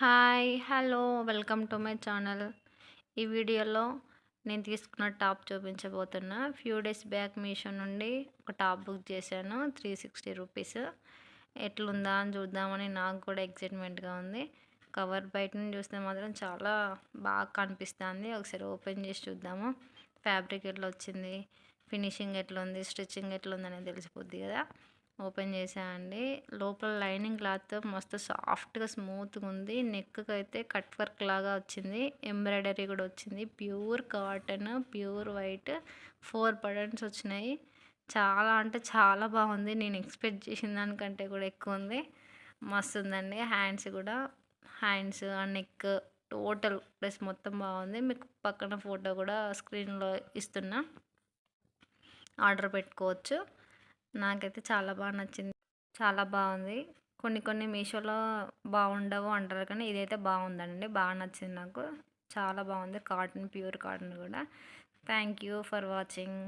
Hi hello welcome to my channel. ఈ వీడియోలో నేను తీసుకున్న టాప్ చూపించబోతున్నా ఫ్యూ డేస్ బ్యాక్ మీషో నుండి ఒక టాప్ బుక్ చేశాను త్రీ సిక్స్టీ రూపీస్. ఎట్లుందా అని చూద్దామని నాకు కూడా ఎక్సైట్మెంట్గా ఉంది. కవర్ బయట నుంచి చూస్తే మాత్రం చాలా బాగా కనిపిస్తుంది. ఒకసారి ఓపెన్ చేసి చూద్దాము. ఫ్యాబ్రిక్ ఎట్లా వచ్చింది? ఫినిషింగ్ ఎట్లుంది? స్టిచ్చింగ్ ఎట్లా అనేది తెలిసిపోద్ది కదా. ఓపెన్ చేసానండి లోపల లైనింగ్ క్లాత్ మస్తు సాఫ్ట్గా స్మూత్గా ఉంది. నెక్కి అయితే కట్ వర్క్ లాగా వచ్చింది. ఎంబ్రాయిడరీ కూడా వచ్చింది. Pure cotton pure white four buttons వచ్చినాయి. చాలా అంటే చాలా బాగుంది. నేను ఎక్స్పెక్ట్ చేసిన దానికంటే కూడా ఎక్కువ ఉంది. మస్తు ఉందండి. హ్యాండ్స్ కూడా. హ్యాండ్స్ ఆ నెక్ టోటల్ డ్రెస్ మొత్తం బాగుంది. మీకు పక్కన ఫోటో కూడా స్క్రీన్లో ఇస్తున్నా. ఆర్డర్ పెట్టుకోవచ్చు. నాకైతే చాలా బాగా నచ్చింది. చాలా బాగుంది కొన్ని కొన్ని మీషోలో బాగుండవు అంటారు కానీ ఇదైతే బాగుందండి బాగా నచ్చింది నాకు. చాలా బాగుంది కాటన్ ప్యూర్ కాటన్ కూడా. Thank you for watching.